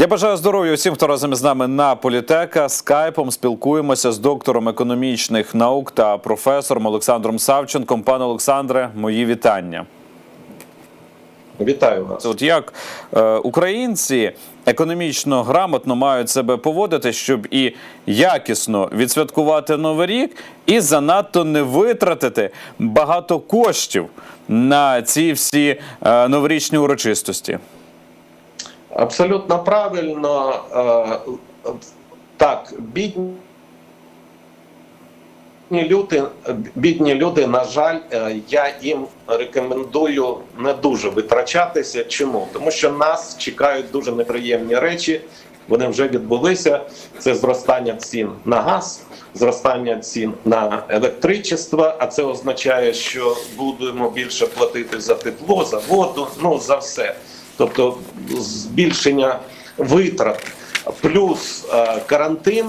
Я бажаю здоров'я усім, хто разом із нами на політека. Скайпом спілкуємося з доктором економічних наук та професором Олександром Савченком. Пане Олександре, мої вітання. Вітаю вас. От як е, українці економічно грамотно мають себе поводити, щоб і якісно відсвяткувати новий рік, і занадто не витратити багато коштів на ці всі е, новорічні урочистості. Абсолютно правильно. Е, Так, бідні люди, бідні люди, на жаль, е, я їм рекомендую не дуже витрачатися. Чому? Тому що нас чекають дуже неприємні речі. Вони вже відбулися. Це зростання цін на газ, зростання цін на електричество. А це означає, що будемо більше платити за тепло, за воду, ну за все. Тобто збільшення витрат, плюс е, карантин.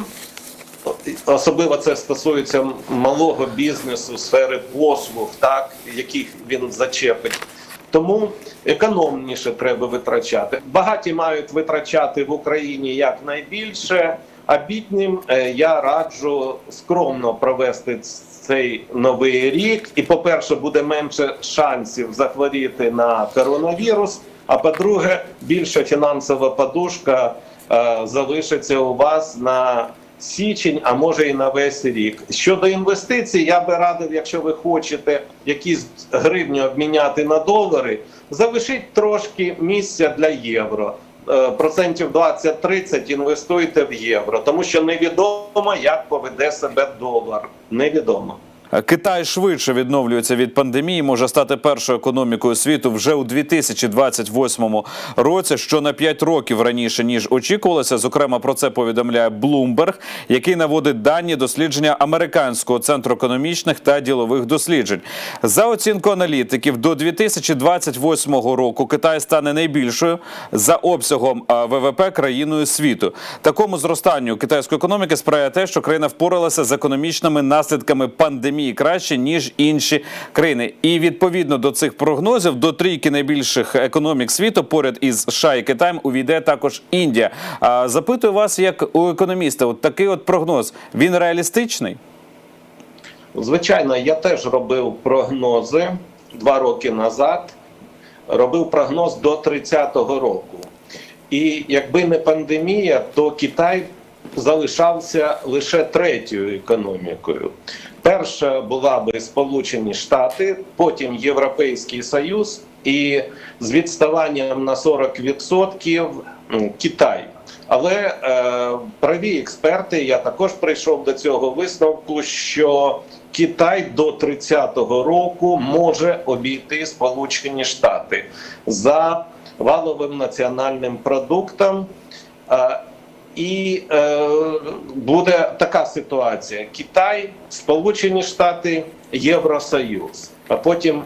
Особливо це стосується малого бізнесу, сфери послуг, так яких він зачепить. Тому економніше треба витрачати. Багаті мають витрачати в Україні якнайбільше, а біднім е, я раджу скромно провести цей новий рік. І, по-перше, буде менше шансів захворіти на коронавірус. А по-друге, більша фінансова подушка е, залишиться у вас на січень, а може і на весь рік. Щодо інвестицій, я би радив, якщо ви хочете якісь гривні обміняти на долари, залишіть трошки місця для євро. Е, Процентів 20-30 інвестуйте в євро, тому що невідомо, як поведе себе долар. Невідомо. Китай швидше відновлюється від пандемії, може стати першою економікою світу вже у 2028 році, що на 5 років раніше ніж очікувалося. Зокрема, про це повідомляє Bloomberg, який наводить дані дослідження американського центру економічних та ділових досліджень. За оцінкою аналітиків, до 2028 року Китай стане найбільшою за обсягом ВВП країною світу. Такому зростанню китайської економіки сприяє те, що країна впоралася з економічними наслідками пандемії краще ніж інші країни. І відповідно до цих прогнозів до трійки найбільших економік світу поряд із США і Китаєм увійде також Індія. А запитую вас, як у економіста, от такий от прогноз він реалістичний? Звичайно, я теж робив прогнози два роки назад. Робив прогноз до 30-го року. І якби не пандемія, то Китай залишався лише третьою економікою. Перша була би Сполучені Штати, потім Європейський Союз, і з відставанням на 40% Китай. Але е, праві експерти, я також прийшов до цього висновку, що Китай до 30-го року може обійти Сполучені Штати за валовим національним продуктом. Е, і е, буде така ситуація: Китай, Сполучені Штати, Євросоюз, а потім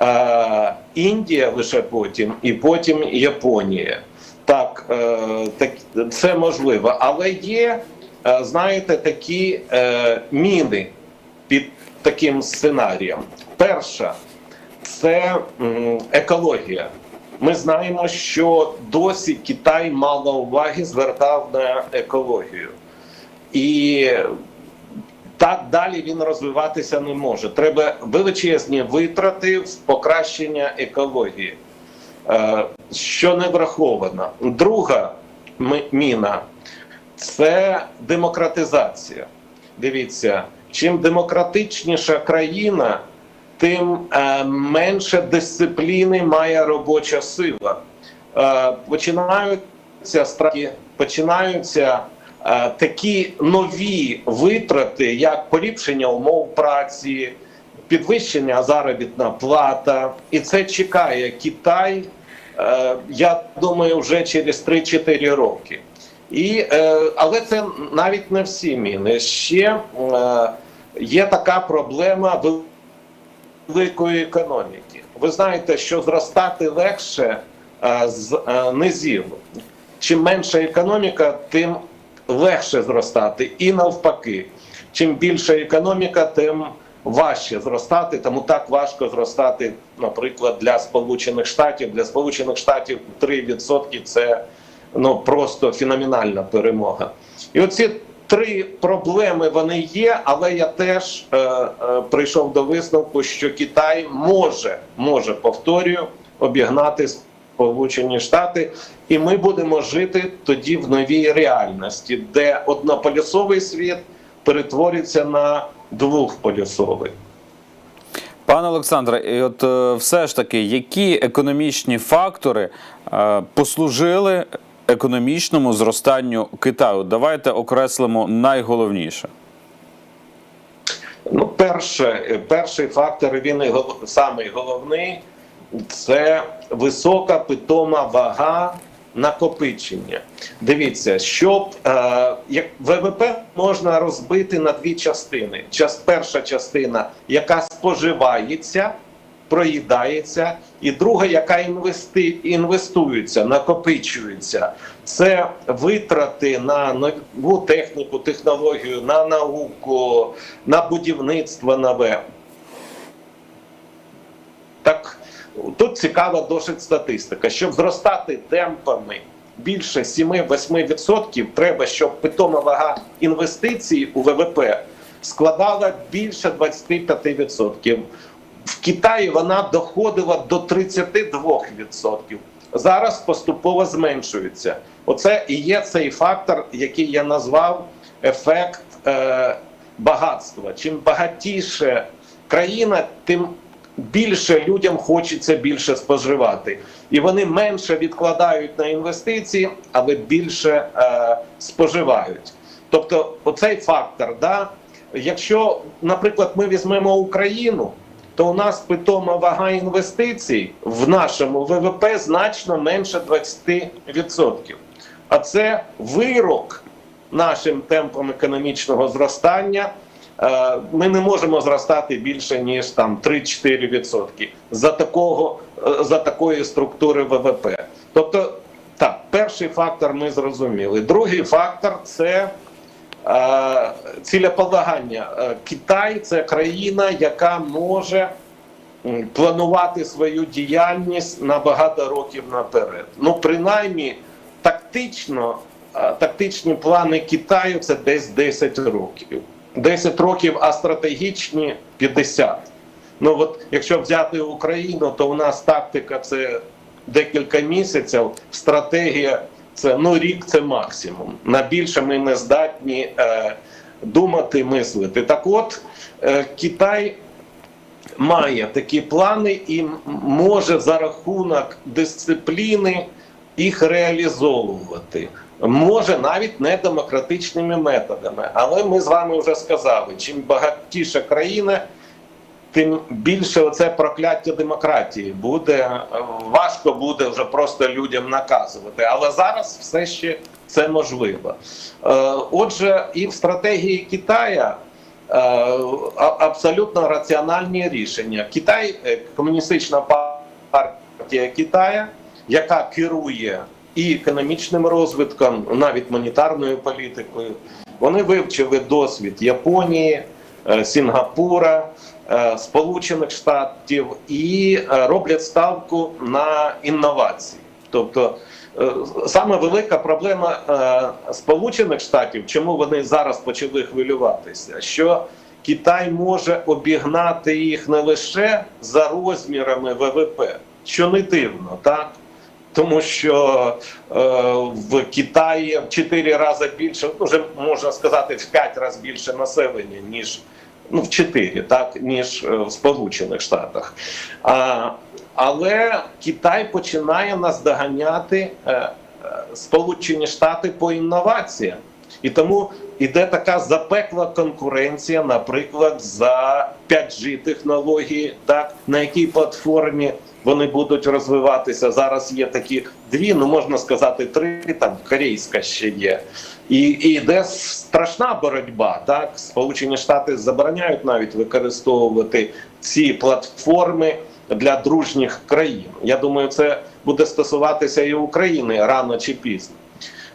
е, Індія лише потім, і потім Японія. Так, е, так це можливо, але є, е, знаєте, такі е, міни під таким сценарієм. Перша це екологія. Ми знаємо, що досі Китай мало уваги звертав на екологію, і так далі він розвиватися не може. Треба величезні витрати в покращення екології, Е, що не враховано. Друга міна це демократизація. Дивіться, чим демократичніша країна, тим е, менше дисципліни має робоча сила. Е, починаються страхи, починаються е, такі нові витрати, як поліпшення умов праці, підвищення заробітна плата, і це чекає Китай. Я думаю, вже через 3-4 роки. І, але це навіть не всі міни. Ще є така проблема великої економіки. Ви знаєте, що зростати легше е, з е, низів. Чим менша економіка, тим легше зростати. І навпаки, чим більша економіка, тим важче зростати. Тому так важко зростати, наприклад, для Сполучених Штатів. Для Сполучених Штатів 3% це ну просто феноменальна перемога. І оці три проблеми вони є, але я теж е, е, прийшов до висновку, що Китай може, може повторюю, обігнати Сполучені Штати, і ми будемо жити тоді в новій реальності, де однополюсовий світ перетвориться на двохполюсовий. Пане Олександре, і от е, все ж таки, які економічні фактори е, послужили економічному зростанню Китаю? Давайте окреслимо найголовніше. Ну, перше, перший фактор, він і гол- головний, це висока питома вага накопичення. Дивіться, щоб е, як ВВП можна розбити на дві частини. Час, перша частина, яка споживається, проїдається, і друга, яка інвести, інвестується, накопичується. Це витрати на нову техніку, технологію, на науку, на будівництво нове. Так, тут цікава досить статистика. Щоб зростати темпами більше 7-8%, треба, щоб питома вага інвестицій у ВВП складала більше 25%. В Китаї вона доходила до 32%. Зараз поступово зменшується. Оце і є цей фактор, який я назвав ефект е, багатства. Чим багатіше країна, тим більше людям хочеться більше споживати. І вони менше відкладають на інвестиції, але більше е, споживають. Тобто, оцей фактор, да, якщо, наприклад, ми візьмемо Україну, то у нас питома вага інвестицій в нашому ВВП значно менше 20%. А це вирок нашим темпам економічного зростання. Е, Ми не можемо зростати більше ніж там 3-4% за такого е, за такої структури ВВП. Тобто, так, перший фактор ми зрозуміли. Другий фактор це е, цілеполагання. Е, Китай це країна, яка може планувати свою діяльність на багато років наперед. Ну, принаймні, тактично, е, тактичні плани Китаю це десь 10 років. 10 років, а стратегічні 50. Ну от якщо взяти Україну, то у нас тактика це декілька місяців, стратегія це ну рік це максимум. На більше ми не здатні е, думати, мислити. Так от е, Китай має такі плани і може за рахунок дисципліни їх реалізовувати. Може навіть не демократичними методами. Але ми з вами вже сказали: чим багатіша країна, тим більше оце прокляття демократії буде е, важко буде вже просто людям наказувати. Але зараз все ще це можливо. Е, Отже, і в стратегії Китая. е, Абсолютно раціональні рішення. Китай, комуністична партія Китая, яка керує і економічним розвитком, навіть монетарною політикою, вони вивчили досвід Японії, Сінгапура, е, Сполучених Штатів і е, роблять ставку на інновації. Тобто е, саме велика проблема е, Сполучених Штатів, чому вони зараз почали хвилюватися, що Китай може обігнати їх не лише за розмірами ВВП, що не дивно, так? Тому що е, в Китаї в 4 рази більше, вже можна сказати, в 5 разів більше населення, ніж ну, в 4, так, ніж е, в Сполучених Штатах. А, але Китай починає наздоганяти е, е, Сполучені Штати по інноваціям. І тому іде така запекла конкуренція, наприклад, за 5G технології, так на якій платформі вони будуть розвиватися. Зараз є такі дві, ну можна сказати, три там корейська ще є. І, і йде страшна боротьба. Так, Сполучені Штати забороняють навіть використовувати ці платформи для дружніх країн. Я думаю, це буде стосуватися і України рано чи пізно.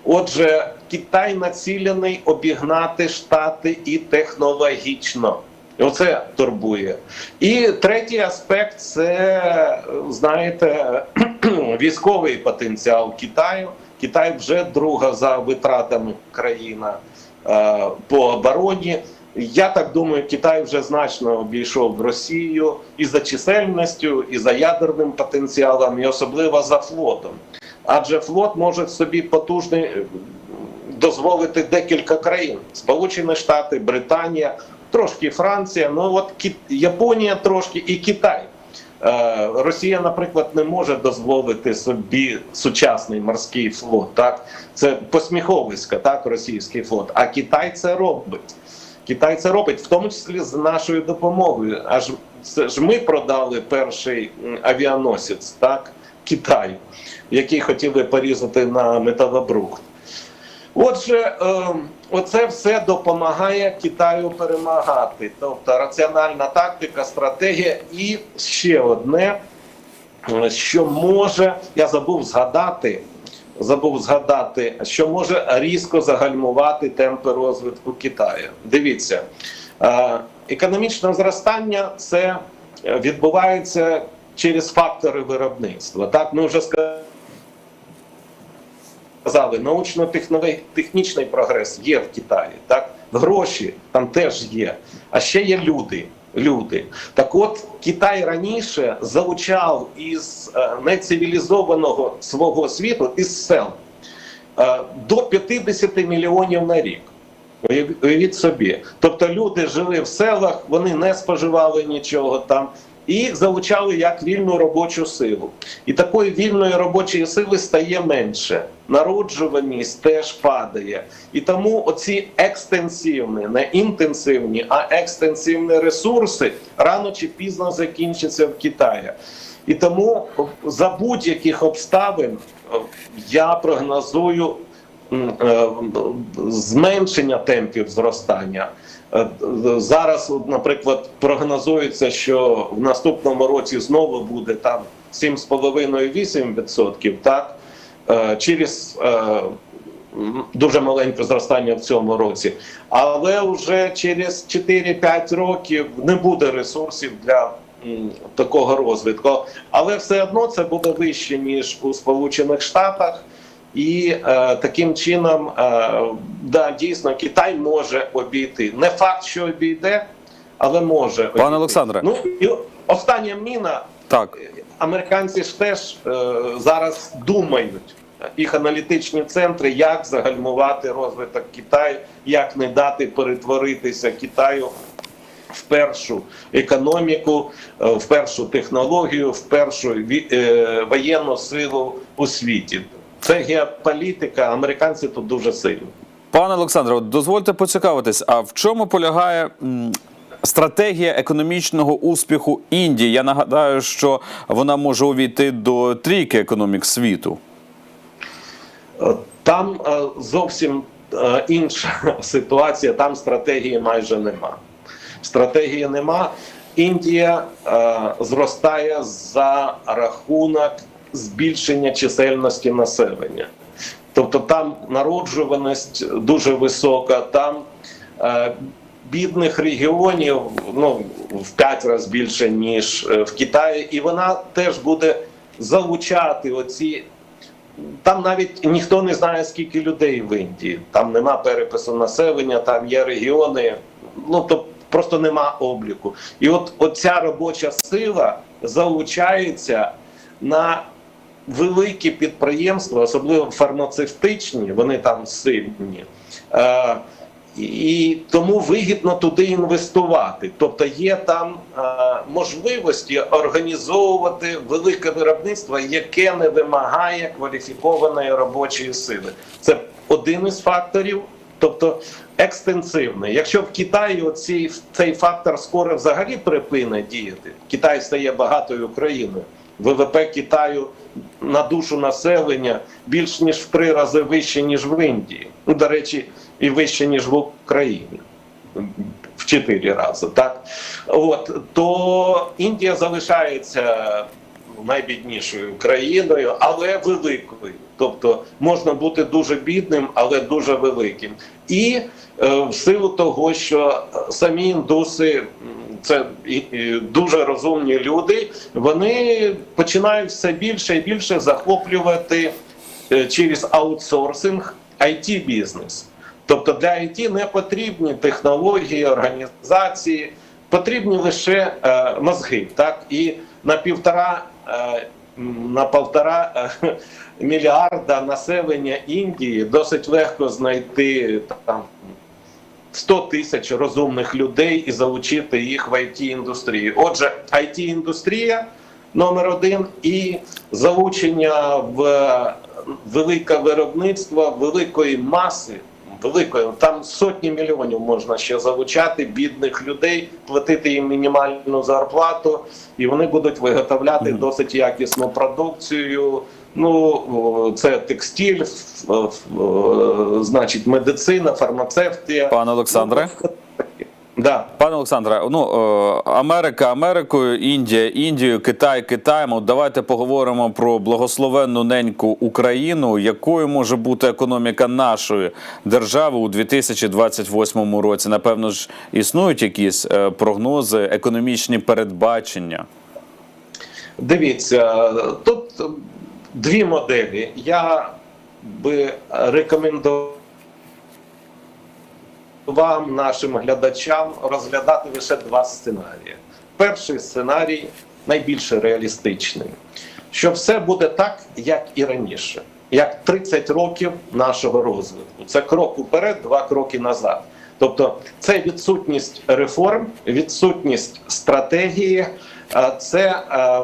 Отже, Китай націлений обігнати Штати і технологічно. Оце турбує. І третій аспект це, знаєте, військовий потенціал Китаю. Китай вже друга за витратами країна е, по обороні. Я так думаю, Китай вже значно обійшов Росію і за чисельністю, і за ядерним потенціалом, і особливо за флотом. Адже флот може собі потужний е, дозволити декілька країн: Сполучені Штати, Британія, трошки Франція. Ну от Кі... Японія трошки і Китай. Е, Росія, наприклад, не може дозволити собі сучасний морський флот. Так це посміховисько, так російський флот. А Китай це робить. Китай це робить, в тому числі з нашою допомогою. Аж це ж ми продали перший авіаносець, так Китаю, який хотіли порізати на металобрухт. Отже, е, оце все допомагає Китаю перемагати. Тобто раціональна тактика, стратегія і ще одне, е, що може, я забув згадати, забув згадати, що може різко загальмувати темпи розвитку Китаю. Дивіться, е, економічне зростання це відбувається через фактори виробництва. Так, ми вже сказали научно-технічний прогрес є в Китаї, так гроші там теж є. А ще є люди. Люди, так от Китай раніше залучав із е, нецивілізованого свого світу із сел е, до 50 мільйонів на рік. Уяв- Уявіть собі. Тобто люди жили в селах, вони не споживали нічого там і залучали як вільну робочу силу. І такої вільної робочої сили стає менше. Народжуваність теж падає. І тому оці екстенсивні, не інтенсивні, а екстенсивні ресурси рано чи пізно закінчаться в Китаї. І тому за будь-яких обставин е, я прогнозую зменшення темпів зростання. Е, Зараз, наприклад, прогнозується, що в наступному році знову буде там 7,5-8%, так? Е, Через е, дуже маленьке зростання в цьому році. Але вже через 4-5 років не буде ресурсів для такого розвитку. Але все одно це буде вище, ніж у Сполучених Штатах. І е, таким чином, е, да, дійсно, Китай може обійти. Не факт, що обійде, але може. обійти. Пане Олександре. Ну і остання міна. Так, Американці ж теж е, зараз думають. Їх аналітичні центри, як загальмувати розвиток Китаю, як не дати перетворитися Китаю в першу економіку, е, в першу технологію, в першу е, воєнну силу у світі. Це геополітика. Американці тут дуже сильні. пане Олександре, дозвольте поцікавитись, а в чому полягає стратегія економічного успіху Індії? Я нагадаю, що вона може увійти до трійки економік світу. Е, Там е, зовсім е, інша ситуація, там стратегії майже нема. Стратегії нема. Індія зростає за рахунок збільшення чисельності населення. Тобто там народжуваність дуже висока, там е, бідних регіонів ну, в 5 разів більше, ніж е, в Китаї, і вона теж буде залучати оці там навіть ніхто не знає, скільки людей в Індії. Там нема перепису населення, там є регіони. Ну то просто нема обліку. І от оця робоча сила залучається на великі підприємства, особливо фармацевтичні, вони там сильні. Е, і тому вигідно туди інвестувати. Тобто є там е, можливості організовувати велике виробництво, яке не вимагає кваліфікованої робочої сили. Це один із факторів, тобто екстенсивний. Якщо в Китаї оці, цей фактор скоро взагалі припине діяти, Китай стає багатою країною. ВВП Китаю на душу населення більш ніж в три рази вище, ніж в Індії. Ну, до речі, і вище, ніж в Україні. В чотири рази, так? От, то Індія залишається найбіднішою країною, але великою. Тобто можна бути дуже бідним, але дуже великим. І е, в силу того, що самі індуси це дуже розумні люди, вони починають все більше і більше захоплювати е, через аутсорсинг it бізнес. Тобто для IT не потрібні технології, організації, потрібні лише е, мозги. Так? І на півтора, на півтора е, мільярда населення Індії досить легко знайти там 100 тисяч розумних людей і залучити їх в it індустрію. Отже, it індустрія номер один і залучення в велике виробництво великої маси. Великої там сотні мільйонів можна ще залучати бідних людей, платити їм мінімальну зарплату, і вони будуть виготовляти досить якісну продукцію. Ну це текстиль, значить, медицина, фармацевтія. Пане Олександре. Да. Пане Олександре, ну е, Америка Америкою, Індія Індією, Китай Китаєм. От давайте поговоримо про благословенну неньку Україну. Якою може бути економіка нашої держави у 2028 році? Напевно ж існують якісь е, прогнози, економічні передбачення. Дивіться, тут дві моделі. Я би рекомендував вам, нашим глядачам, розглядати лише два сценарії. Перший сценарій найбільш реалістичний, що все буде так, як і раніше, як 30 років нашого розвитку. Це крок уперед, два кроки назад. Тобто, це відсутність реформ, відсутність стратегії, це е,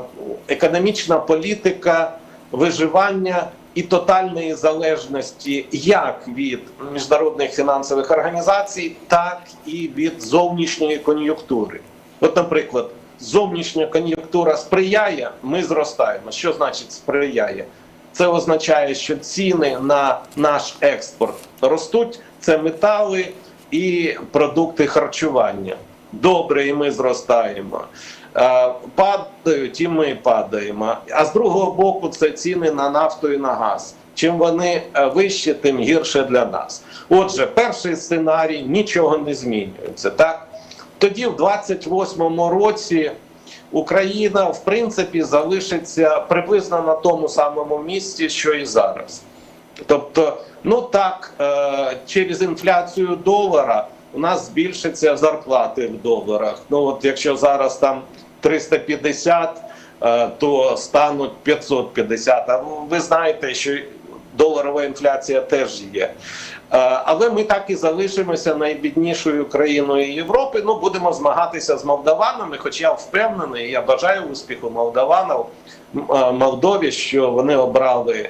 економічна політика виживання і тотальної залежності як від міжнародних фінансових організацій, так і від зовнішньої кон'юнктури. От, наприклад, зовнішня кон'юнктура сприяє, ми зростаємо. Що значить сприяє? Це означає, що ціни на наш експорт ростуть. Це метали і продукти харчування. Добре, і ми зростаємо. Е, Падають і ми падаємо. А з другого боку, це ціни на нафту і на газ. Чим вони е, вищі, тим гірше для нас. Отже, перший сценарій нічого не змінюється. Так тоді, в 28-му році, Україна в принципі залишиться приблизно на тому самому місці, що і зараз. Тобто, ну так, е, через інфляцію долара у нас збільшаться зарплати в доларах. Ну от якщо зараз там 350, е, то стануть 550. А ви знаєте, що доларова інфляція теж є. Е, Але ми так і залишимося найбіднішою країною Європи. Ну будемо змагатися з молдаванами. Хоча я впевнений, я бажаю успіху молдаванам е, Молдові, що вони обрали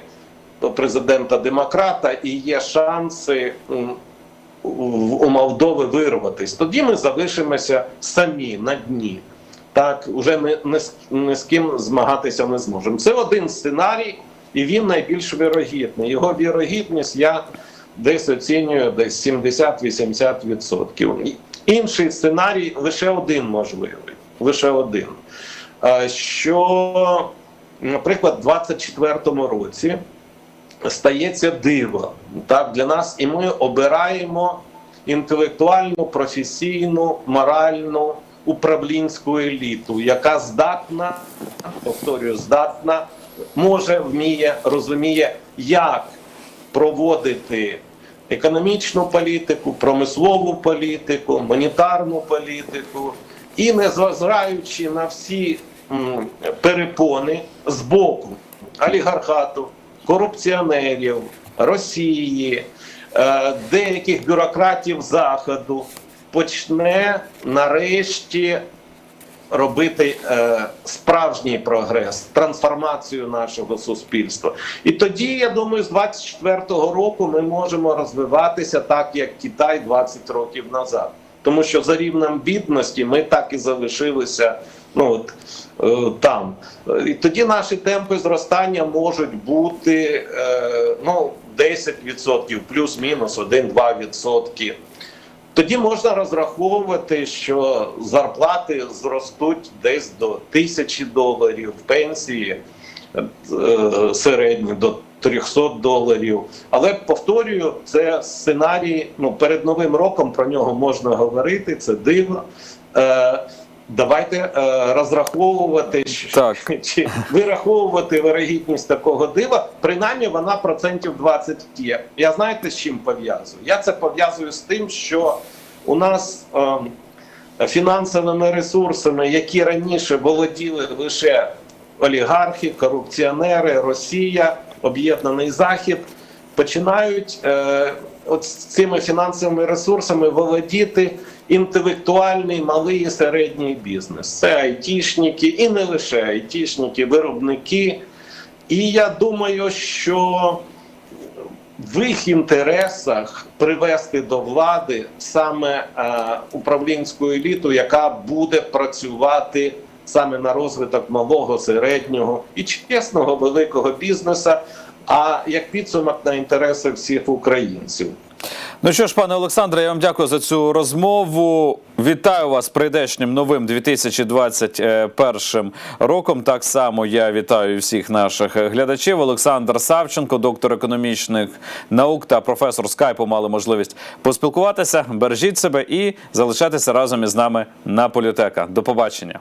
президента демократа і є шанси у Молдови вирватися. Тоді ми залишимося самі на дні. Так, уже не, не, не з ким змагатися не зможемо. Це один сценарій, і він найбільш вірогідний. Його вірогідність я десь оцінюю десь 70-80%. Інший сценарій лише один можливий. Лише один. Що, наприклад, в 24-му році стається диво так, для нас, і ми обираємо інтелектуальну, професійну, моральну управлінську еліту, яка здатна, повторюю, здатна, може, вміє, розуміє, як проводити економічну політику, промислову політику, монетарну політику, і незважаючи на всі перепони з боку олігархату, корупціонерів, Росії, е, деяких бюрократів Заходу, почне нарешті робити е, справжній прогрес, трансформацію нашого суспільства. І тоді, я думаю, з 24-го року ми можемо розвиватися так, як Китай 20 років назад. Тому що за рівнем бідності ми так і залишилися ну, от, е, там. І тоді наші темпи зростання можуть бути е, ну, 10%, плюс-мінус 1-2%. Тоді можна розраховувати, що зарплати зростуть десь до тисячі доларів, пенсії е, середні до 300 доларів. Але повторюю, це сценарій. Ну перед новим роком про нього можна говорити. Це диво. Давайте е, розраховувати Так. чи вираховувати вирогідність такого дива. Принаймні вона процентів 20 є. Я знаєте з чим пов'язую? Я це пов'язую з тим, що у нас е, фінансовими ресурсами, які раніше володіли лише олігархи, корупціонери, Росія, Об'єднаний Захід, починають е, от з цими фінансовими ресурсами володіти інтелектуальний малий і середній бізнес. Це айтішники, і не лише айтішники, виробники. І я думаю, що в їх інтересах привести до влади саме е, управлінську еліту, яка буде працювати саме на розвиток малого, середнього і чесного великого бізнесу, а як підсумок на інтереси всіх українців. Ну що ж, пане Олександре, я вам дякую за цю розмову. Вітаю вас прийдешнім новим 2021 роком. Так само я вітаю всіх наших глядачів. Олександр Савченко, доктор економічних наук та професор скайпу, мали можливість поспілкуватися. Бережіть себе і залишайтеся разом із нами на політека. До побачення.